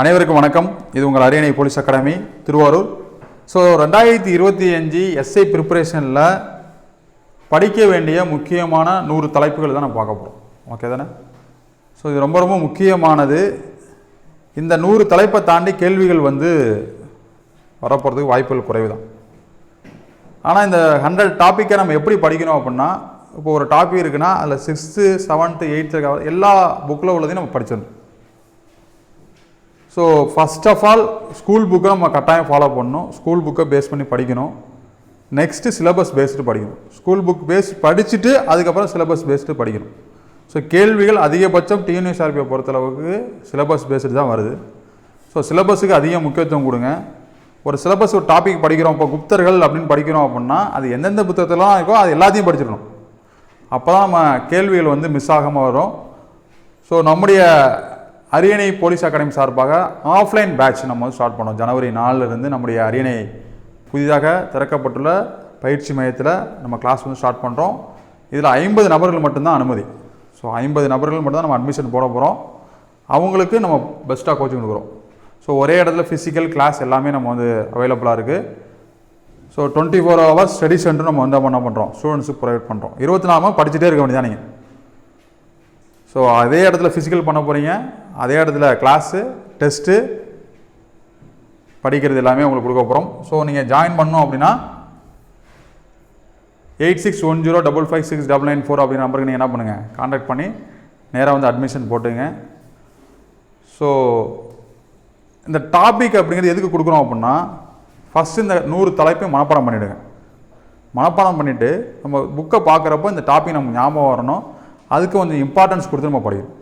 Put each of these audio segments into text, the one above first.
அனைவருக்கும் வணக்கம். இது உங்கள் அரியணை போலீஸ் அகாடமி திருவாரூர். ஸோ ரெண்டாயிரத்தி இருபத்தி அஞ்சு எஸ்ஐ ப்ரிப்பரேஷனில் படிக்க வேண்டிய முக்கியமான நூறு தலைப்புகள் தான் நம்ம பார்க்க போகிறோம் ஓகே தானே? ஸோ இது ரொம்ப ரொம்ப முக்கியமானது. இந்த நூறு தலைப்பை தாண்டி கேள்விகள் வந்து வரப்போகிறதுக்கு வாய்ப்புகள் குறைவு தான் ஆனால் இந்த ஹண்ட்ரட் டாப்பிக்கை நம்ம எப்படி படிக்கணும் அப்படின்னா இப்போ ஒரு டாபிக் இருக்குன்னா அதில் சிக்ஸ்த்து செவன்த்து எயித்து எல்லா புக்கில் உள்ளதையும் நம்ம படிச்சிடணும். So first of all school புக்கை நம்ம கட்டாயம் ஃபாலோ பண்ணணும். ஸ்கூல் புக்கை பேஸ் பண்ணி படிக்கணும். நெக்ஸ்ட்டு சிலபஸ் பேஸ்டு படிக்கணும். ஸ்கூல் புக் பேஸ் படிச்சுட்டு அதுக்கப்புறம் சிலபஸ் பேஸ்டு படிக்கணும். ஸோ கேள்விகள் அதிகபட்சம் டிஎன்எஸ்ஆர்பியை பொறுத்தளவுக்கு சிலபஸ் பேஸ்டு தான் வருது. ஸோ சிலபஸுக்கு அதிக முக்கியத்துவம் கொடுங்க. ஒரு சிலபஸ் ஒரு டாபிக் படிக்கிறோம். இப்போ குப்தர்கள் அப்படின்னு படிக்கிறோம் அப்படின்னா அது எந்தெந்த புத்தகத்திலாம் இருக்கோ அது எல்லாத்தையும் படிச்சிடணும். அப்போ தான் நம்ம கேள்விகள் வந்து மிஸ் ஆகாமல் வரும். ஸோ நம்முடைய அரியணை போலீஸ் அகாடமி சார்பாக ஆஃப்லைன் பேட்ச் நம்ம வந்து ஸ்டார்ட் பண்ணோம். ஜனவரி நாலுலேருந்து நம்முடைய அரியணை புதிதாக திறக்கப்பட்டுள்ள பயிற்சி மையத்தில் நம்ம கிளாஸ் வந்து ஸ்டார்ட் பண்ணுறோம் இதில் ஐம்பது நபர்கள் மட்டும்தான் அனுமதி. ஸோ ஐம்பது நபர்கள் மட்டும்தான் நம்ம அட்மிஷன் போட போகிறோம் அவங்களுக்கு நம்ம பெஸ்ட்டாக கோச்சிங் கொடுக்குறோம். ஸோ ஒரே இடத்துல ஃபிசிக்கல் கிளாஸ் எல்லாமே நம்ம வந்து அவைலபிளாக இருக்குது so twenty four hours study centre நம்ம வந்து என்ன பண்ணுறோம் ஸ்டூடெண்ட்ஸுக்கு ப்ரொவைட் பண்ணுறோம் இருபத்தி நாலு படிச்சுட்டே இருக்க வேண்டியதான் நீங்கள் ஸோ அதே இடத்துல ஃபிசிக்கல் பண்ண போகிறீங்க அதே இடத்துல கிளாஸு டெஸ்ட்டு படிக்கிறது எல்லாமே உங்களுக்கு கொடுக்க போகிறோம் ஸோ நீங்கள் ஜாயின் பண்ணோம் அப்படின்னா eight six one zero double five six double nine four அப்படிங்கிற நம்பருக்கு நீங்கள் என்ன பண்ணுங்கள் காண்டாக்ட் பண்ணி நேராக வந்து அட்மிஷன் போட்டுங்க. ஸோ இந்த டாபிக் அப்படிங்கிறது எதுக்கு கொடுக்குறோம் அப்படின்னா ஃபஸ்ட்டு இந்த நூறு தலைப்பையும் மனப்பாடம் பண்ணிவிடுங்க மனப்பாடம் பண்ணிவிட்டு நம்ம புக்கை பார்க்குறப்போ இந்த டாபிக் நமக்கு ஞாபகம் வரணும். அதுக்கு கொஞ்சம் இம்பார்ட்டன்ஸ் கொடுத்து நம்ம படிக்கணும்.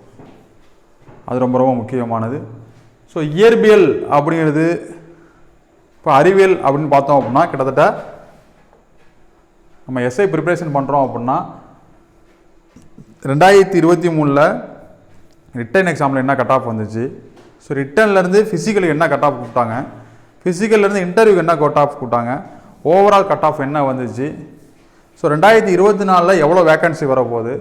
அது ரொம்ப ரொம்ப முக்கியமானது. ஸோ இயற்பியல் அப்படிங்கிறது இப்போ அறிவியல் அப்படின்னு பார்த்தோம் அப்படின்னா கிட்டத்தட்ட நம்ம எஸ்ஐ ப்ரிப்பரேஷன் பண்ணுறோம் அப்படின்னா ரெண்டாயிரத்தி இருபத்தி மூணில் ரிட்டன் எக்ஸாமில் என்ன கட் ஆஃப் வந்துச்சு ஸோ ரிட்டன்லேருந்து ஃபிசிக்கலுக்கு என்ன கட் ஆஃப் கொடுத்தாங்க ஃபிசிக்கல்லேருந்து இன்டர்வியூக்கு என்ன கட் ஆஃப் கொடுத்தாங்க? ஓவரால் கட் ஆஃப் என்ன வந்துச்சு? ஸோ ரெண்டாயிரத்தி இருபத்தி நாலில் எவ்வளோ வேக்கன்சி வரப்போகுது?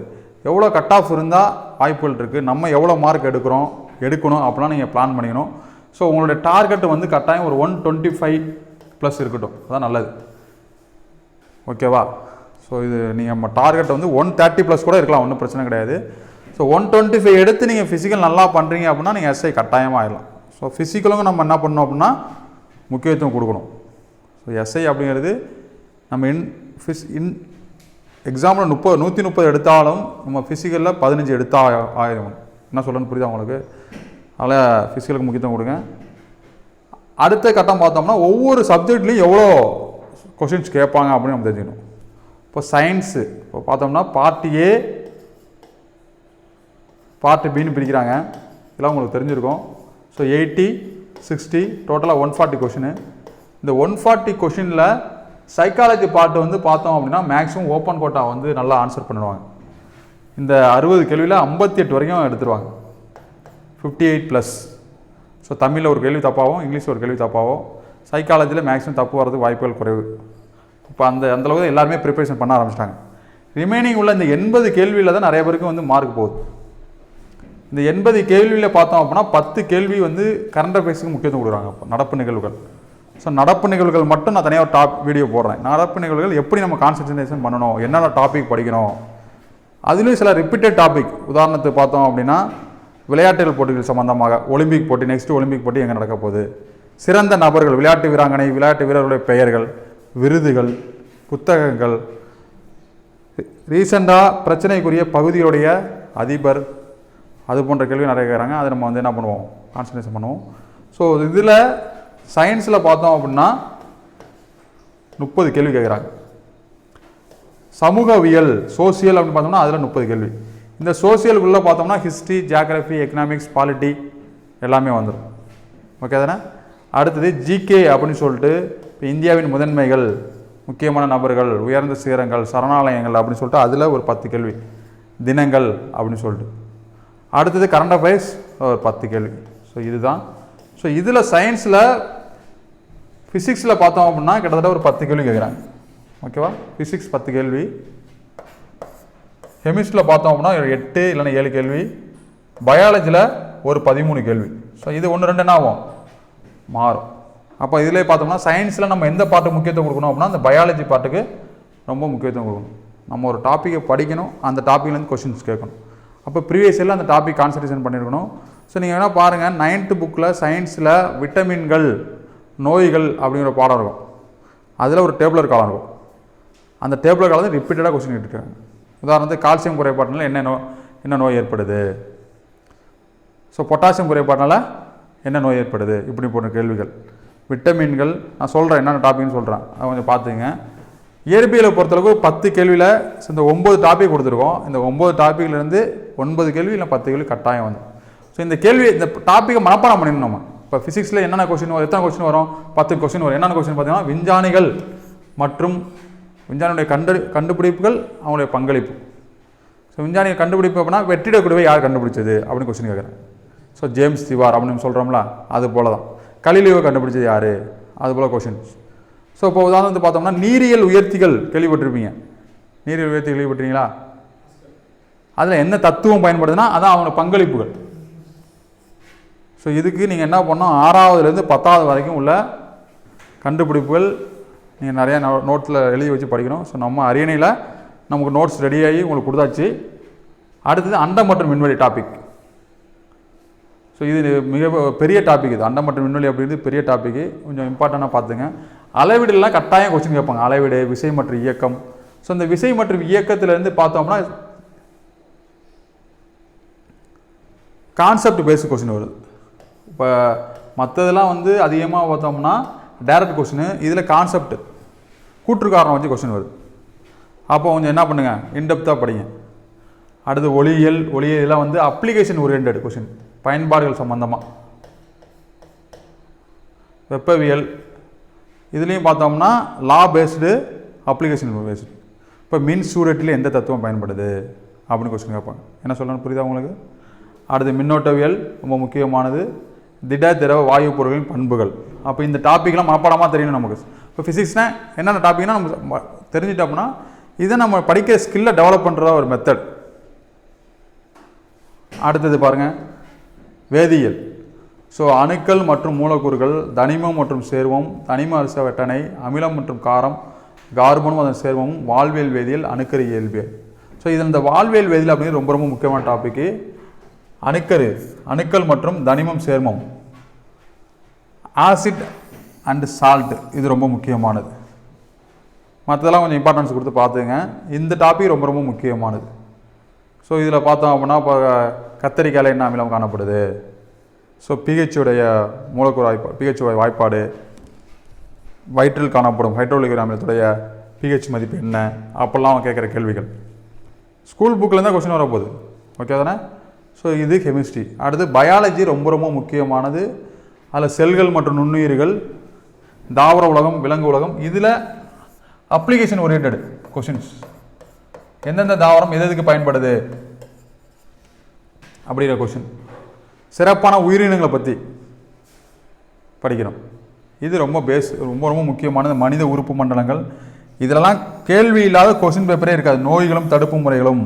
எவ்வளோ கட் ஆஃப் இருந்தால் வாய்ப்புகள் இருக்குது நம்ம எவ்வளோ மார்க் எடுக்கிறோம் எடுக்கணும் அப்படிலாம் நீங்கள் பிளான் பண்ணிக்கணும். ஸோ உங்களுடைய டார்கெட் வந்து கட்டாயம் ஒரு ஒன் டுவெண்ட்டி ஃபைவ் ப்ளஸ் இருக்கட்டும். அதான் நல்லது. ஓகேவா ஸோ இது நீங்கள் நம்ம டார்கெட் வந்து ஒன் தேர்ட்டி ப்ளஸ் கூட இருக்கலாம் ஒன்றும் பிரச்சனை கிடையாது. ஸோ ஒன் டுவெண்ட்டி ஃபைவ் எடுத்து நீங்கள் ஃபிசிக்கல் நல்லா பண்ணுறீங்க அப்படின்னா நீங்கள் எஸ்ஐ கட்டாயமாக ஆயிடலாம். ஸோ ஃபிசிக்கலுக்கும் நம்ம என்ன பண்ணோம் அப்படின்னா முக்கியத்துவம் கொடுக்கணும். ஸோ எஸ்ஐ அப்படிங்கிறது நம்ம இன் ஃபிஸ் இன் எக்ஸாமில் முப்பது நூற்றி முப்பது எடுத்தாலும் நம்ம ஃபிசிக்கலில் பதினஞ்சு எடுத்தா ஆயிரும். என்ன சொல்லணும்னு புரியுதா உங்களுக்கு? அதனால் ஃபிசிக்கலுக்கு முக்கியத்துவம் கொடுங்க. அடுத்த கட்டம் பார்த்தோம்னா ஒவ்வொரு சப்ஜெக்ட்லேயும் எவ்வளோ கொஷின்ஸ் கேட்பாங்க அப்படின்னு நம்ம தெரிஞ்சுக்கணும். இப்போ சயின்ஸு இப்போ பார்த்தோம்னா பார்ட் ஏ பார்ட் பின்னு பிரிக்கிறாங்க. இதெல்லாம் உங்களுக்கு தெரிஞ்சிருக்கும். ஸோ எயிட்டி சிக்ஸ்டி டோட்டலாக ஒன் ஃபார்ட்டி கொஷினு இந்த ஒன் ஃபார்ட்டி கொஷினில் சைக்காலஜி பாட்டு வந்து பார்த்தோம் அப்படின்னா மேக்ஸிமம் ஓப்பன் கோட்டா வந்து நல்லா ஆன்சர் பண்ணுவாங்க. இந்த அறுபது கேள்வியில் ஐம்பத்தி எட்டு வரைக்கும் எடுத்துருவாங்க. ஃபிஃப்டி எயிட் ப்ளஸ் ஸோ தமிழில் ஒரு கேள்வி தப்பாகவும் இங்கிலீஷில் ஒரு கேள்வி தப்பாகவும் சைக்காலஜியில் மேக்ஸிமம் தப்பு வரதுக்கு வாய்ப்புகள் குறைவு. இப்போ அந்த அந்தளவுக்கு எல்லாருமே ப்ரிப்பரேஷன் பண்ண ஆரம்பிச்சிட்டாங்க. ரிமைனிங் உள்ள இந்த எண்பது கேள்வியில் தான் நிறைய பேருக்கு வந்து மார்க் போகுது. இந்த எண்பது கேள்வியில் பார்த்தோம் அப்படின்னா பத்து கேள்வி வந்து கரண்ட் அஃபேர்ஸுக்கு முக்கியத்துவம் கொடுக்குறாங்க. அப்போ நடப்பு நிகழ்வுகள். ஸோ நடப்பு நிகழ்வுகள் மட்டும் நான் தனியாக ஒரு டாப் வீடியோ போடுறேன். நடப்பு நிகழ்வுகள் எப்படி நம்ம கான்சன்ட்ரேஷன் பண்ணணும்? என்னென்ன டாபிக் படிக்கணும்? அதுலேயும் சில ரிப்பீட்டட் டாபிக் உதாரணத்துக்கு பார்த்தோம் அப்படின்னா விளையாட்டுகள் போட்டிகள் சம்பந்தமாக ஒலிம்பிக் போட்டி நெக்ஸ்ட் ஒலிம்பிக் போட்டி எங்கே நடக்க போகுது? சிறந்த நபர்கள் விளையாட்டு வீராங்கனை விளையாட்டு வீரர்களுடைய பெயர்கள் விருதுகள் புத்தகங்கள். ரீசெண்டாக பிரச்சனைக்குரிய பகுதியுடைய அதிபர் அது போன்ற கேள்வி நிறைய கேட்குறாங்க. அதை நம்ம வந்து என்ன பண்ணுவோம்? கான்சன்ட்ரேஷன் பண்ணுவோம். ஸோ இதில் சயின்ஸில் பார்த்தோம் அப்படின்னா முப்பது கேள்வி கேட்குறாங்க. சமூகவியல் சோசியல் அப்படின்னு பார்த்தோம்னா அதில் முப்பது கேள்வி. இந்த சோசியலுக்குள்ளே பார்த்தோம்னா ஹிஸ்ட்ரி ஜியாகிரஃபி எக்கனாமிக்ஸ் பாலிட்டி எல்லாமே வந்துடும் ஓகே தானே? அடுத்தது ஜிகே அப்படின்னு சொல்லிட்டு இப்போ இந்தியாவின் முதன்மைகள் முக்கியமான நபர்கள் உயர்ந்த சிகரங்கள் சரணாலயங்கள் அப்படின்னு சொல்லிட்டு அதில் ஒரு பத்து கேள்வி. தினங்கள் அப்படின்னு சொல்லிட்டு. அடுத்தது கரண்ட் அஃபேர்ஸ் ஒரு பத்து கேள்வி. ஸோ இதுதான். ஸோ இதில் சயின்ஸில் ஃபிசிக்ஸில் பார்த்தோம் அப்படின்னா கிட்டத்தட்ட ஒரு பத்து கேள்வி கேட்குறாங்க ஓகேவா ஃபிசிக்ஸ் பத்து கேள்வி. கெமிஸ்ட்ரியில் பார்த்தோம் அப்படின்னா எட்டு இல்லைன்னா ஏழு கேள்வி. பயாலஜியில் ஒரு பதிமூணு கேள்வி. ஸோ இது ஒன்று ரெண்டு என்ன ஆகும்? மாறும். அப்போ இதிலே பார்த்தோம்னா சயின்ஸில் நம்ம எந்த பாட்டு முக்கியத்துவம் கொடுக்கணும் அப்படின்னா அந்த பயாலஜி பாட்டுக்கு ரொம்ப முக்கியத்துவம் கொடுக்கணும். நம்ம ஒரு டாப்பிக்கை படிக்கணும் அந்த டாப்பிக்லேருந்து கொஷின்ஸ் கேட்கணும். அப்போ ப்ரீவியஸ் இயரில் அந்த டாபிக் கான்சன்ட்ரேஷன் பண்ணியிருக்கணும் ஸோ நீங்கள் வேணால் பாருங்கள் நைன்த்து புக்கில் சயின்ஸில் விட்டமின்கள் நோய்கள் அப்படிங்கிற பாடம் இருக்கும். அதில் ஒரு டேபிளர் காலம் இருக்கும். அந்த டேபிளர் காலம் ரிப்பீட்டடாக கொஸ்டின் கேட்டுருக்காங்க. உதாரணத்துக்கு கால்சியம் குறைபாட்டினால என்ன நோ என்ன நோய் ஏற்படுது? ஸோ பொட்டாசியம் குறைபாட்டினால என்ன நோய் ஏற்படுது? இப்படி போன்ற கேள்விகள். விட்டமின்கள் நான் சொல்கிறேன் என்னென்ன டாபிக்னு சொல்கிறேன் அதை கொஞ்சம் பார்த்துங்க இயற்பியலை பொறுத்தளவுக்கு பத்து கேள்வியில் இந்த ஒம்பது டாபிக் கொடுத்துருக்கோம். இந்த ஒம்பது டாப்பிக்லேருந்து ஒன்பது கேள்வி இல்லை பத்து கேள்வி கட்டாயம் வந்து. ஸோ இந்த கேள்வி இந்த டாப்பிக்கை மனப்பாடம் பண்ணிடணும் நம்ம. இப்போ ஃபிசிக்ஸில் என்னென்ன கொஸ்டின் வரும்? எத்தனை கொஸ்டின் வரும்? பத்து கொஸ்டின் வரும். என்னென்ன கொஸ்டின் பார்த்தீங்கன்னா விஞ்ஞானிகள் மற்றும் விஞ்ஞானியுடைய கண்டு கண்டுபிடிப்புகள் அவங்களுடைய பங்களிப்பு. ஸோ விஞ்ஞானிகள் கண்டுபிடிப்பு அப்படின்னா வெற்றிடக்குழுவை யார் கண்டுபிடிச்சது? அப்படின்னு கொஸ்டின் கேட்குறேன். ஸோ ஜேம்ஸ் திவார் அப்படின்னு சொல்கிறோம்ல அது போல தான் கலிலீவை கண்டுபிடிச்சது யார்? அது போல் கொஷின்ஸ் ஸோ இப்போ உதாரணத்துக்கு பார்த்தோம்னா நீரியல் உயர்த்திகள் கேள்விப்பட்டிருப்பீங்க. நீரியல் உயர்த்தி கேள்விப்பட்டிருக்கீங்களா? அதில் என்ன தத்துவம் பயன்படுதுன்னா அதான் அவங்க பங்களிப்புகள். ஸோ இதுக்கு நீங்கள் என்ன பண்ணணும்? ஆறாவதுலேருந்து பத்தாவது வரைக்கும் உள்ள கண்டுபிடிப்புகள் நீங்கள் நிறையா நோட்டில் எழுதி வச்சு படிக்கணும். ஸோ நம்ம அரியணையில் நமக்கு நோட்ஸ் ரெடியாகி உங்களுக்கு கொடுத்தாச்சு. அடுத்தது அண்டம் மற்றும் விண்வெளி டாபிக் ஸோ இது மிக பெரிய டாபிக் இது. அண்டம் மற்றும் விண்வெளி அப்படிங்கிறது பெரிய டாபிக் கொஞ்சம் இம்பார்ட்டண்ட்டாக பார்த்துங்க அளவீடுலாம் கட்டாயம் கொஸ்டின் கேட்பாங்க. அளவீடு விசை மற்றும் இயக்கம். ஸோ இந்த விசை மற்றும் இயக்கத்திலேருந்து பார்த்தோம்னா கான்செப்ட் பேஸ்ட் கொஸ்டின் வருது இப்போ மற்றதெல்லாம் வந்து அதிகமாக பார்த்தோம்னா டேரக்ட் கொஸ்டின் இதில் கான்செப்ட் கூற்று காரணம் வச்சு கொஷின் வருது. அப்போ கொஞ்சம் என்ன பண்ணுங்கள் இன்டெப்த்தாக படிங்க. அடுத்து ஒளியியல் ஒளியியல் இதெல்லாம் வந்து அப்ளிகேஷன் ஓரியன்ட் கொஷின் பயன்பாடுகள் சம்மந்தமாக வெப்பவியல். இதுலேயும் பார்த்தோம்னா லா பேஸ்டு அப்ளிகேஷன் பேஸ்டு இப்போ மின் சூரட்டில் எந்த தத்துவம் பயன்படுது? அப்படின்னு கொஸ்டின் கேட்பாங்க. என்ன சொல்லணும் புரியுதா உங்களுக்கு? அடுத்து மின்னோட்டவியல் ரொம்ப முக்கியமானது. திட திரவ வாயு பொருட்களின் பண்புகள். அப்போ இந்த டாப்பிக்லாம் மனப்பாடமாக தெரியணும் நமக்கு. இப்போ ஃபிசிக்ஸ்னால் என்னென்ன டாபிக்னா நம்ம ம- தெரிஞ்சிட்டோம்னா இதை நம்ம படிக்கிற ஸ்கில்லை டெவலப் பண்ணுற ஒரு மெத்தட் அடுத்தது பாருங்கள் வேதியியல். ஸோ அணுக்கள் மற்றும் மூலக்கூறுகள் தனிமம் மற்றும் சேர்வம் தனிம அரச வெட்டனை அமிலம் மற்றும் காரம் கார்பனும் அதன் சேர்மமும் வாழ்வியல் வேதியியல் அணுக்கரு இயல்பியல். ஸோ இது இந்த வாழ்வியல் வேதியியல் அப்படின்னு ரொம்ப ரொம்ப முக்கியமான டாப்பிக்கு அணுக்கரு அணுக்கள் மற்றும் தனிமம் சேர்மம். ஆசிட் அண்டு சால்ட் இது ரொம்ப முக்கியமானது. மற்றதெல்லாம் கொஞ்சம் இம்பார்ட்டன்ஸ் கொடுத்து பார்த்துங்க. இந்த டாபிக் ரொம்ப ரொம்ப முக்கியமானது. ஸோ இதில் பார்த்தோம் அப்படின்னா இப்போ கத்தரிக்காயில் என்ன அமிலம் காணப்படுது? ஸோ பிஹெச்சுடைய மூலக்கூறு வாய்ப்பா பிஹெச் வாய்ப்பாடு வயிற்றில் காணப்படும் ஹைட்ரோலிக் அமிலத்துடைய பிஹெச் மதிப்பு என்ன? அப்போல்லாம் அவன் கேட்குற கேள்விகள். ஸ்கூல் புக்கில் தான் கொஸ்டின் வரப்போகுது. ஓகே தானே? ஸோ இது கெமிஸ்ட்ரி அடுத்து பயாலஜி ரொம்ப ரொம்ப முக்கியமானது. அதில் செல்கள் மற்றும் நுண்ணுயிர்கள் தாவர உலகம் விலங்கு உலகம் இதில் அப்ளிகேஷன் ஓரியன்ட் கொஷின்ஸ் எந்தெந்த தாவரம் எது எதுக்கு பயன்படுது? அப்படிங்கிற கொஷின் சிறப்பான உயிரினங்களை பற்றி படிக்கிறோம். இது ரொம்ப பேஸ் ரொம்ப ரொம்ப முக்கியமானது. மனித உறுப்பு மண்டலங்கள். இதிலெல்லாம் கேள்வி இல்லாத கொஷின் பேப்பரே இருக்காது. நோய்களும் தடுப்பு முறைகளும்.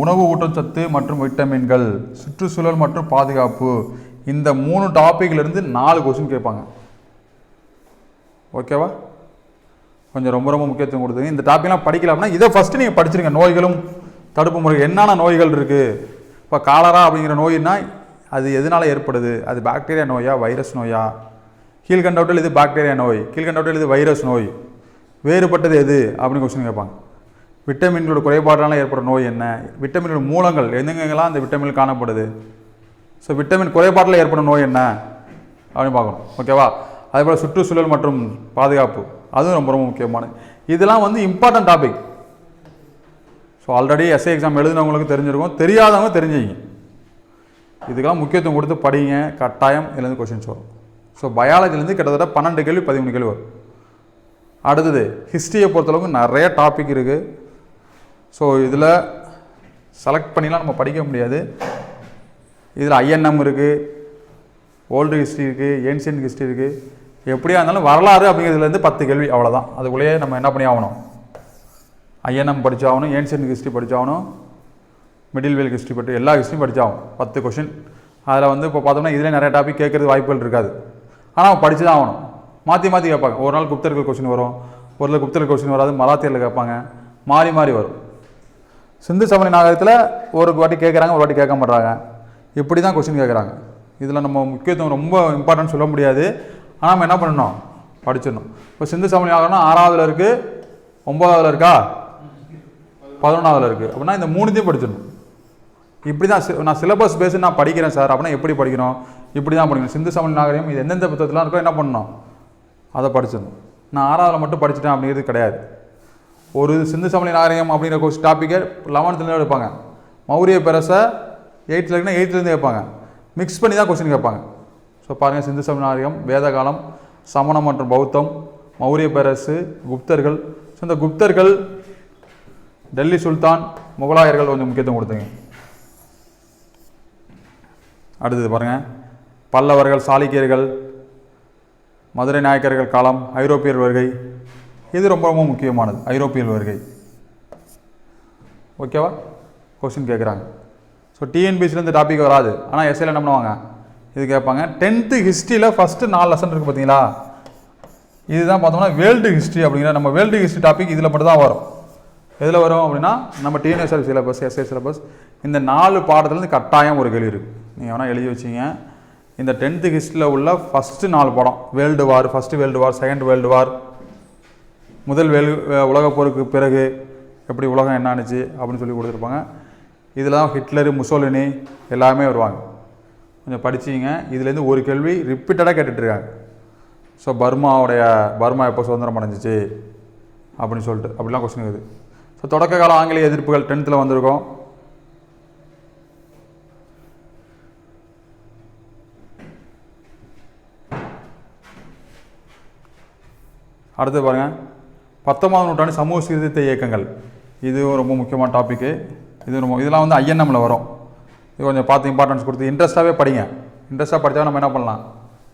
உணவு ஊட்டச்சத்து மற்றும் விட்டமின்கள் சுற்றுச்சூழல் மற்றும் பாதுகாப்பு. இந்த மூணு டாப்பிக்லேருந்து நாலு கொஷின் கேட்பாங்க. ஓகேவா கொஞ்சம் ரொம்ப ரொம்ப முக்கியத்துவம் கொடுத்துங்க. இந்த டாப்பிக்லாம் படிக்கல அப்படின்னா இதை ஃபஸ்ட்டு நீங்கள் படிச்சிருங்க. நோய்களும் தடுப்பு முறை என்னென்ன நோய்கள் இருக்குது இப்போ காலரா அப்படிங்கிற நோய்னா அது எதனால் ஏற்படுது? அது பாக்டீரியா நோயா வைரஸ் நோயா? கீழ்கண்டவற்றில் இது பாக்டீரியா நோய் கீழ்கண்டவற்றில் இது வைரஸ் நோய். வேறுபட்டது எது? அப்படின்னு கொஸ்டின் கேட்பாங்க. விட்டமின்களோட குறைபாடால ஏற்படும் நோய் என்ன? விட்டமினோட மூலங்கள் எங்கெங்கெல்லாம் அந்த விட்டமின் காணப்படுது? ஸோ விட்டமின் குறைபாட்டில் ஏற்படும் நோய் என்ன? அப்படின்னு பார்க்கணும். ஓகேவா அதே போல் சுற்றுச்சூழல் மற்றும் பாதுகாப்பு. அதுவும் ரொம்ப ரொம்ப முக்கியமானது. இதெல்லாம் வந்து important topic so already SI exam எழுதினவங்களுக்கு தெரிஞ்சிருக்கும். தெரியாதவங்க தெரிஞ்சுங்க. இதுக்கெல்லாம் முக்கியத்துவம் கொடுத்து படிங்க. கட்டாயம் இதுலேருந்து கொஷின்ஸ் வரும். ஸோ பயாலஜிலேருந்து கிட்டத்தட்ட பன்னெண்டு கேள்வி பதிமூணு கேள்வி வரும். அடுத்தது ஹிஸ்ட்ரியை பொறுத்தளவுக்கு நிறைய டாபிக் இருக்குது ஸோ இதில் செலக்ட் பண்ணிலாம் நம்ம படிக்க முடியாது. இதில் ஐஎன்எம் இருக்குது ஓல்டு ஹிஸ்ட்ரி இருக்குது ஏன்ஷியன் ஹிஸ்ட்ரி இருக்குது எப்படியா இருந்தாலும் வரலாறு அப்படிங்கிறதுலேருந்து பத்து கேள்வி அவ்வளோதான் அதுக்குள்ளேயே நம்ம என்ன பண்ணி ஆகணும்? ஐஎன்எம் படித்தாகணும் ஏன்ஷியன் ஹிஸ்ட்ரி படித்தாகணும் மிடில் வேல் ஹிஸ்ட்ரி பற்றி எல்லா ஹிஸ்ட்ரியும் படித்தாகும் பத்து கொஷின் அதில் வந்து இப்போ பார்த்தோம்னா இதில் நிறைய டாபிக் கேட்குறது வாய்ப்புகள் இருக்காது. ஆனால் படித்து தான் ஆகணும். மாற்றி மாற்றி கேட்பாங்க. ஒரு நாள் குப்தர்கள் கொஸ்டின் வரும். ஒரு நாள் குப்தர்கள் கொஸ்டின் வராது. மலாத்தியரில் கேட்பாங்க. மாறி மாறி வரும். சிந்து சமணி நாகரிகத்தில் ஒரு வாட்டி கேட்குறாங்க ஒரு வாட்டி கேட்க மாட்டாங்க இப்படி தான் கொஸ்டின் கேட்குறாங்க இதில் நம்ம முக்கியத்துவம் ரொம்ப இம்பார்ட்டன்ட் சொல்ல முடியாது. ஆனால் நம்ம என்ன பண்ணணும்? படிச்சிடணும். இப்போ சிந்து சமணி நாகரம்னா ஆறாவதுல இருக்குது ஒம்பதாவதுல இருக்கா? பதினொன்றாவதுல இருக்குது அப்படின்னா இந்த மூணுத்தையும் படிச்சிடணும். இப்படி தான் நான் சிலபஸ் பேஸு நான் படிக்கிறேன் சார். அப்படின்னா எப்படி படிக்கணும்? இப்படி தான் படிக்கணும். சிந்து சமணி நாகரிகம் இது எந்தெந்த புத்தகத்தில் இருக்கோ என்ன பண்ணணும்? அதை படிச்சிடணும். நான் ஆறாவதுல மட்டும் படிச்சிட்டேன் அப்படிங்கிறது கிடையாது. ஒரு சிந்து சமணி நாகரிகம் அப்படிங்கிற கொஸ்டின் டாப்பிக்கை லெவன்த்துலேருந்து எடுப்பாங்க. மௌரிய பெருசை எயித்தில் இருக்குன்னா எயித்துலேருந்து கேட்பாங்க. மிக்ஸ் பண்ணி தான் கொஸ்டின் கேட்பாங்க. ஸோ பாருங்கள் சிந்து சமணி நாகரிகம் வேதகாலம் சமணம் மற்றும் பௌத்தம் மௌரிய பேரரசு குப்தர்கள். ஸோ இந்த குப்தர்கள் டெல்லி சுல்தான் முகலாயர்கள் கொஞ்சம் முக்கியத்துவம் கொடுத்துங்க. அடுத்தது பாருங்கள் பல்லவர்கள் சாளுக்கியர்கள் மதுரை நாயக்கர்கள் காலம் ஐரோப்பியர் வருகை இது ரொம்ப ரொம்ப முக்கியமானது? ஐரோப்பியல் வருகை. ஓகேவா கொஸ்டின் கேட்குறாங்க ஸோ டிஎன்பிசியில் இந்த டாபிக் வராது. ஆனால் எஸ்ஐயில் என்ன பண்ணுவாங்க? இது கேட்பாங்க டென்த்து ஹிஸ்ட்ரியில் ஃபஸ்ட்டு நாலு லெசன் இருக்குது பார்த்தீங்களா இதுதான் பார்த்தோம்னா வேர்ல்டு ஹிஸ்ட்ரி அப்படிங்கிற நம்ம வேர்ல்டு ஹிஸ்ட்ரி டாபிக் இதில் மட்டும் தான் வரும். எதில் வரும் அப்படின்னா நம்ம டிஎன்எஸ்எல் சிலபஸ் எஸ்ஏ சிலபஸ் இந்த நாலு பாடத்துலேருந்து கட்டாயம் ஒரு கேள்வி இருக்குது நீங்கள் வேணால் எழுதி வச்சிங்க. இந்த டென்த்து ஹிஸ்ட்ரியில் உள்ள ஃபஸ்ட்டு நாலு படம் world war first world war second world war முதல் வேல் உலகப்போருக்கு பிறகு எப்படி உலகம் என்ன ஆனிச்சு அப்படின்னு சொல்லி கொடுத்துருப்பாங்க. இதில் தான் ஹிட்லரு முசோலினி எல்லாமே வருவாங்க. கொஞ்சம் படிச்சிங்க. இதுலேருந்து ஒரு கேள்வி ரிப்பீட்டடாக கேட்டுட்ருக்காங்க. ஸோ பர்மாவுடைய பர்மா எப்போ சுதந்திரம் அடைஞ்சிச்சு? அப்படின்னு சொல்லிட்டு அப்படிலாம் கொஸ்டின் இருக்குது. ஸோ தொடக்க கால ஆங்கிலேய எதிர்ப்புகள் டென்த்தில் வந்திருக்கோம். அடுத்து பாருங்கள் பத்தொன்பதாம் நூற்றாண்டு சமூக சீர்திருத்த இயக்கங்கள். இது ரொம்ப முக்கியமான டாப்பிக்கு இது ரொம்ப இதெல்லாம் வந்து ஐஎன்எம்மில் வரும். இது கொஞ்சம் பார்த்து இம்பார்ட்டன்ஸ் கொடுத்து இன்ட்ரெஸ்ட்டாகவே படிங்க. இன்ட்ரெஸ்ட்டாக படித்தா நம்ம என்ன பண்ணலாம்?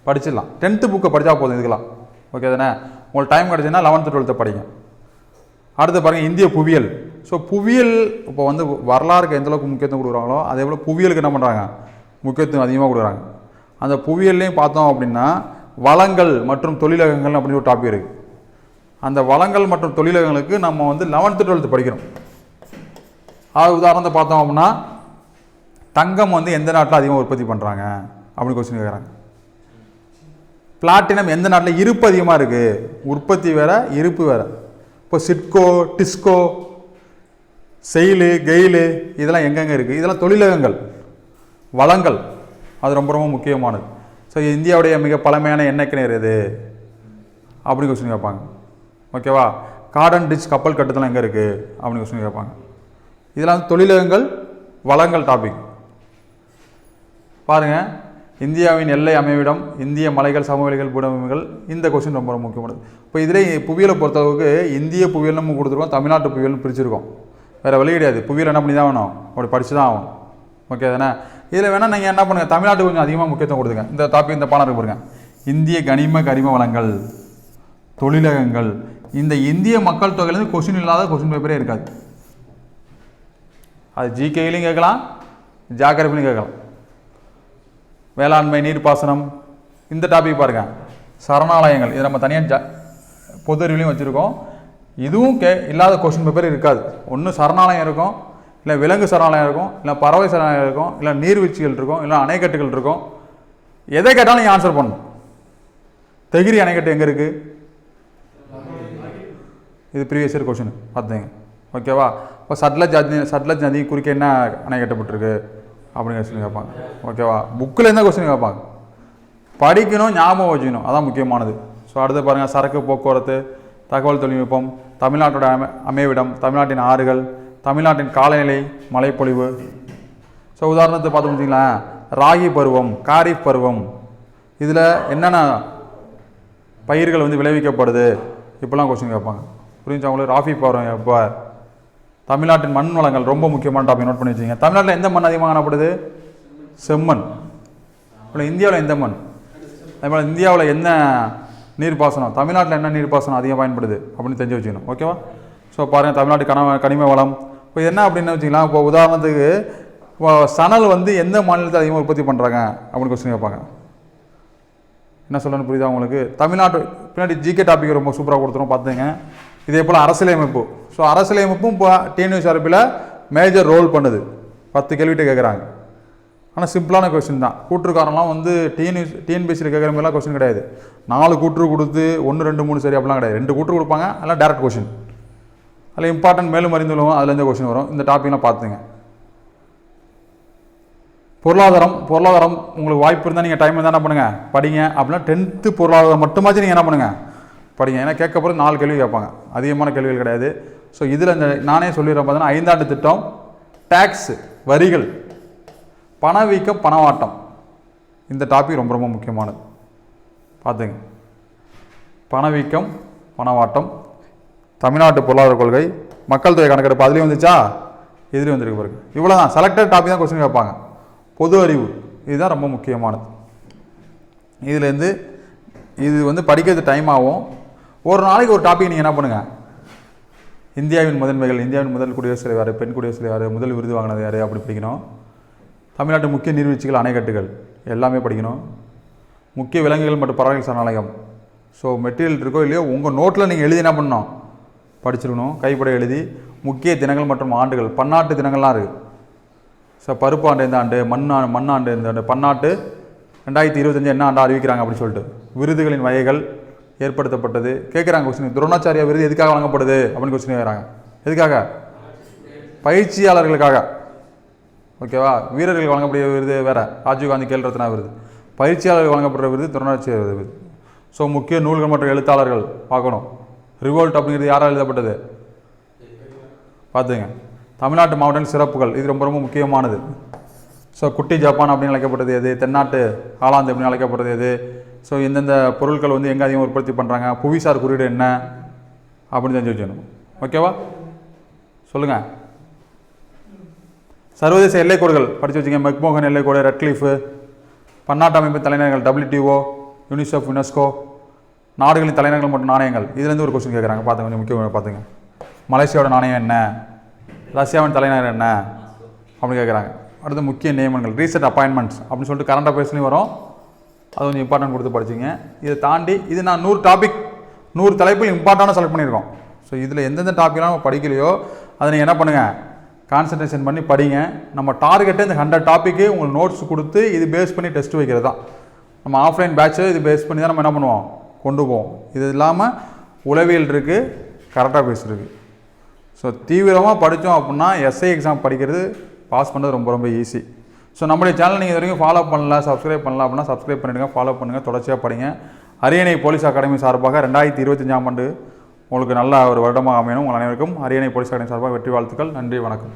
படிச்சிடலாம். டென்த்து புக்கை படித்தா போதும் இதுக்கெல்லாம். ஓகே தானே? உங்களுக்கு டைம் கிடச்சுன்னா லெவன்த்து டுவெல்த்து படிங்க. அடுத்து பாருங்கள் இந்திய புவியியல். ஸோ புவியியல் இப்போ வந்து வரலாறுக்கு எந்த அளவுக்கு முக்கியத்துவம் கொடுக்குறாங்களோ அதே போல் புவியியலுக்கு என்ன பண்ணுறாங்க முக்கியத்துவம் அதிகமாக கொடுக்குறாங்க. அந்த புவியியல்லையும் பார்த்தோம் அப்படின்னா வளங்கள் மற்றும் தொழிலகங்கள் அப்படின்னு ஒரு டாபிக் இருக்குது அந்த வளங்கள் மற்றும் தொழிலகங்களுக்கு நம்ம வந்து லெவன்த்து டுவெல்த்து படிக்கிறோம். அது உதாரணத்தை பார்த்தோம் அப்படின்னா தங்கம் வந்து எந்த நாட்டில் அதிகமாக உற்பத்தி பண்ணுறாங்க அப்படின்னு கொஸ்டின் கேட்குறாங்க பிளாட்டினம் எந்த நாட்டில் இருப்பு அதிகமாக இருக்குது உற்பத்தி வேறு இருப்பு வேறு. இப்போ சிட்கோ டிஸ்கோ செயிலு கெயிலு இதெல்லாம் எங்கெங்கே இருக்குது இதெல்லாம் தொழிலகங்கள் வளங்கள். அது ரொம்ப ரொம்ப முக்கியமானது. ஸோ இந்தியாவுடைய மிக பழமையான எண்ணெய் கிணறு எது? அப்படின்னு கொஸ்டின் கேட்பாங்க. ஓகேவா? கார்டன் டிச் கப்பல் கட்டுதெல்லாம் எங்கே இருக்குது அப்படின்னு கொஸ்டின் கேட்பாங்க. இதெல்லாம் வந்து தொழிலகங்கள் வளங்கள் டாபிக் பாருங்க. இந்தியாவின் எல்லை அமைவிடம் இந்திய மலைகள் சமவெளிகள் பூடமைகள் இந்த கொஸ்டின் ரொம்ப ரொம்ப முக்கியமானது. இப்போ இதிலே புவியியலை பொறுத்தளவுக்கு இந்திய புவியியல் நம்ம கொடுத்துருக்கோம் தமிழ்நாட்டு புவியல்னு பிரிச்சிருக்கோம். வேறு வழி கிடையாது. புவியில் என்ன பண்ணி தான் வேணும் அப்படி படித்து தான் ஆகணும். ஓகே தானே? இதில் வேணால் நீங்கள் என்ன பண்ணுங்கள் தமிழ்நாட்டு கொஞ்சம் அதிகமாக முக்கியத்துவம் கொடுங்க இந்த டாபிக் இந்த பாடம் இருக்கு பாருங்கள் இந்திய கனிம கரிம வளங்கள் தொழிலகங்கள் இந்த இந்திய மக்கள் தொகையிலேருந்து கொஷின் இல்லாத கொஷின் பேப்பரே இருக்காது. அது ஜிகேலையும் கேட்கலாம் ஜாக்கிரபிலையும் கேட்கலாம். வேளாண்மை நீர்ப்பாசனம் இந்த டாபிக் பாருங்க. சரணாலயங்கள் இது நம்ம தனியாக ஜா பொது அறிவிலையும் வச்சுருக்கோம். இதுவும் கே இல்லாத கொஷின் பேப்பர் இருக்காது. ஒன்று சரணாலயம் இருக்கும் இல்லை விலங்கு சரணாலயம் இருக்கும் இல்லை பறவை சரணாலயம் இருக்கும் இல்லை நீர்வீழ்ச்சிகள் இருக்கும் இல்லை அணைக்கட்டுகள் இருக்கும். எதை கேட்டாலும் நீங்கள் ஆன்சர் பண்ணணும். தெகிரி அணைக்கட்டு எங்கே இருக்குது இது ப்ரீவியஸ் இயர் கொஷின் பார்த்துங்க. ஓகேவா இப்போ சட்லஜ் நதி சட்லஜ் நதி குறுக்கே என்ன அணை கட்டப்பட்டிருக்கு அப்படிங்கிற கொஸ்டின் கேட்பாங்க. ஓகேவா புக்கில் என்ன கொஸ்டின் கேட்பாங்க? படிக்கணும் ஞாபகம் வச்சுக்கணும். அதான் முக்கியமானது. ஸோ அடுத்து பாருங்கள் சரக்கு போக்குவரத்து தகவல் தொழில்நுட்பம் தமிழ்நாட்டோட அமை அமைவிடம் தமிழ்நாட்டின் ஆறுகள் தமிழ்நாட்டின் காலநிலை மழைப்பொழிவு. ஸோ உதாரணத்தை பார்த்தோம் வச்சிங்களேன் ராகி பருவம் காரிஃப் பருவம். இதில் என்னென்ன பயிர்கள் வந்து விளைவிக்கப்படுது? இப்படிலாம் கொஸ்டின் கேட்பாங்க. புரிஞ்சா உங்களுக்கு ராஃபி போகிறோம் எப்போ தமிழ்நாட்டின் மண் வளங்கள் ரொம்ப முக்கியமான டாபிக் நோட் பண்ணி வச்சுங்க தமிழ்நாட்டில் எந்த மண் அதிகமாக காணப்படுது செம்மண். இப்போ இந்தியாவில் எந்த மண்? அதேபோல் இந்தியாவில் என்ன நீர்ப்பாசனம்? தமிழ்நாட்டில் என்ன நீர்ப்பாசனம் அதிகம் பயன்படுது? அப்படின்னு தெரிஞ்சு வச்சுக்கணும். ஓகேவா ஸோ பாருங்கள் தமிழ்நாட்டு கன கனிம வளம். இப்போ என்ன அப்படின்னு வச்சுக்கலாம் இப்போ உதாரணத்துக்கு இப்போ சணல் வந்து எந்த மாநிலத்தில் அதிகமாக உற்பத்தி பண்ணுறாங்க அப்படின்னு கொஸ்டின் கேட்பாங்க. என்ன சொல்லணும்னு புரியுதா உங்களுக்கு? தமிழ்நாட்டு பின்னாடி ஜிகே டாபிக் ரொம்ப சூப்பராக கொடுத்துரும் பார்த்துங்க இதே போல் அரசியலமைப்பு. ஸோ அரசியலமைப்பும் இப்போ டிஎன்யூஎஸ் அரப்பில் மேஜர் ரோல் பண்ணுது. பத்து கேள்விகிட்ட கேட்குறாங்க ஆனால் சிம்பிளான கொஸ்டின் தான். கூற்றுக்காரன்லாம் வந்து டிஎன்யூஸ் டிஎன்பிஎஸ்சியில் கேட்குற மாதிரிலாம் கொஸ்டின் கிடையாது. நாலு கூற்று கொடுத்து ஒன்று ரெண்டு மூணு சரி அப்படிலாம் கிடையாது. ரெண்டு கூற்று கொடுப்பாங்க அதெல்லாம் டேரக்ட் கொஸ்டின் அதில் இம்பார்ட்டன்ட் மேலும் அறிந்துள்ளவங்க அதுலேருந்து கொஸ்டின் வரும். இந்த டாப்பிக்லாம் பார்த்துங்க. பொருளாதாரம் பொருளாதாரம் உங்களுக்கு வாய்ப்பு இருந்தால் நீங்கள் டைம் இருந்தால் என்ன பண்ணுங்கள் படிங்க. அப்படின்னா டென்த்து பொருளாதாரம் மட்டுமாச்சும் நீங்கள் என்ன பண்ணுங்கள் படிங்க. ஏன்னா கேட்க போகிறது நாலு கேள்வி கேட்பாங்க. அதிகமான கேள்விகள் கிடையாது. ஸோ இதில் இந்த நானே சொல்லிடுறேன் பார்த்தீங்கன்னா ஐந்தாண்டு திட்டம் டேக்ஸ் வரிகள் பணவீக்கம் பணவாட்டம். இந்த டாபிக் ரொம்ப ரொம்ப முக்கியமானது. பார்த்துங்க பணவீக்கம் பணவாட்டம் தமிழ்நாட்டு பொருளாதார கொள்கை மக்கள் தொகை கணக்கெடுப்பு அதுலேயும் வந்துச்சா? இதுலேயும் வந்திருக்கு பாருங்க. இவ்வளோ தான் செலக்டட் டாபிக் தான் கொஸ்டின் கேட்பாங்க. பொது அறிவு. இதுதான் ரொம்ப முக்கியமானது. இதுலேருந்து இது வந்து படிக்கிறது டைம் ஆகும். ஒரு நாளைக்கு ஒரு டாபிக் நீங்கள் என்ன பண்ணுங்கள் இந்தியாவின் முதன்மைகள் இந்தியாவின் முதல் குடியரசுத் தலைவர் பெண் குடியரசுத் தலைவர் முதல் விருது வாங்கினது யார் அப்படி படிக்கணும். தமிழ்நாட்டு முக்கிய நீர்வீழ்ச்சிகள் அணைக்கட்டுகள் எல்லாமே படிக்கணும். முக்கிய விலங்குகள் மற்றும் பறவைகள் சரணாலயம். ஸோ மெட்டீரியல் இருக்கோ இல்லையோ உங்கள் நோட்டில் நீங்கள் எழுதி என்ன பண்ணணும்? படிச்சிருக்கணும். கைப்பட எழுதி முக்கிய தினங்கள் மற்றும் ஆண்டுகள். பன்னாட்டு தினங்கள்லாம் இருக்குது ஸோ பருப்பு ஆண்டு இந்த ஆண்டு மண்ணா மண்ணாண்டு இந்த ஆண்டு பன்னாட்டு ரெண்டாயிரத்தி இருபத்தஞ்சு என்ன ஆண்டு அறிவிக்கிறாங்க அப்படின்னு சொல்லிட்டு. விருதுகளின் வகைகள் ஏற்படுத்தப்பட்டது. கேட்குறாங்க கொஸ்டின் துரோணாச்சாரியா விருது எதுக்காக வழங்கப்படுது? அப்படின்னு கொஸ்டின் கேட்குறாங்க எதுக்காக? பயிற்சியாளர்களுக்காக. ஓகேவா வீரர்களுக்கு வழங்கக்கூடிய விருது வேறு. ராஜீவ்காந்தி கேல் ரத்னா விருது. பயிற்சியாளர்கள் வழங்கப்படுற விருது துரோணாச்சாரிய விருது. ஸோ முக்கிய நூல்கள் மற்றும் எழுத்தாளர்கள் பார்க்கணும். ரிவோல்ட் அப்படிங்கிறது யாரால் எழுதப்பட்டது? பார்த்துங்க தமிழ்நாட்டு மாவட்டங்கள் சிறப்புகள். இது ரொம்ப ரொம்ப முக்கியமானது. ஸோ குட்டி ஜப்பான் அப்படின்னு அழைக்கப்படுறது எது? தென்னாட்டு ஆலாந்து அப்படின்னு அழைக்கப்படுறது எது? ஸோ இந்தந்த பொருட்கள் வந்து எங்கே அதிகமாக உற்பத்தி பண்ணுறாங்க புவிசார் குறியீடு என்ன? அப்படின்னு தெரிஞ்சு வச்சுக்கணும் ஓகேவா சொல்லுங்கள் சர்வதேச எல்லைக்கோடுகள். படித்து வச்சுங்க மெக்மோகன் எல்லைக்கோடு ரெட்க்ளிஃபு பன்னாட்டு அமைப்பு தலைநகர்கள் டபிள்யூடிஓ யூனிசெஃப் யுனெஸ்கோ நாடுகளின் தலைநகர்கள் மற்றும் நாணயங்கள். இதுலேருந்து ஒரு கொஸ்டின் கேட்குறாங்க பார்த்துங்க கொஞ்சம் முக்கியம் பார்த்துங்க மலேசியாவோட நாணயம் என்ன? ரஷ்யாவின் தலைநகர் என்ன? அப்படின்னு கேட்குறாங்க அடுத்து முக்கிய நியமனங்கள் ரீசெண்ட் அப்பாயின்மெண்ட்ஸ் அப்படின்னு சொல்லிட்டு கரண்ட் அஃபேர்ஸ்லையும் வரும். அது கொஞ்சம் இம்பார்ட்டன்ட் கொடுத்து படிச்சிங்க. இதை தாண்டி இது நான் நூறு டாபிக் நூறு தலைப்பில் இம்பார்ட்டண்டாக செலக்ட் பண்ணியிருக்கோம். ஸோ இதில் எந்தெந்த டாப்பிக்லாம் நம்ம படிக்கலையோ அதை நீங்கள் என்ன பண்ணுங்கள் கான்சன்ட்ரேஷன் பண்ணி படிங்க. நம்ம டார்கெட்டே இந்த ஹண்ட்ரட் டாப்பிக்கு உங்களுக்கு நோட்ஸ் கொடுத்து இது பேஸ் பண்ணி டெஸ்ட் வைக்கிறது தான் நம்ம ஆஃப்லைன் பேட்சை இது பேஸ் பண்ணி தான் நம்ம என்ன பண்ணுவோம்? கொண்டு போவோம். இது இல்லாமல் உளவியல் இருக்குது கரெக்டாக பேஸ் இருக்குது ஸோ தீவிரமாக படித்தோம் அப்படின்னா எஸ்ஐ எக்ஸாம் படிக்கிறது பாஸ் பண்ணுறது ரொம்ப ரொம்ப ஈஸி ஸோ நம்மளுடைய சேனல் நீங்கள் இது வரைக்கும் ஃபாலோ பண்ணல சப்ஸ்கிரைப் பண்ணல அப்படின்னா சப்ஸ்கிரைப் பண்ணிடுங்க ஃபாலோ பண்ணுங்கள் தொடர்ச்சியாக படிங்க. அரியணை போலீஸ் அகாடமி சார்பாக ரெண்டாயிரத்தி இருபத்தஞ்சாம் ஆண்டு உங்களுக்கு நல்ல ஒரு வருடமாக அமையணும் உங்கள் அனைவருக்கும். அரியணை போலீஸ் அகாடமி சார்பாக வெற்றி வாழ்த்துக்கள் நன்றி வணக்கம்.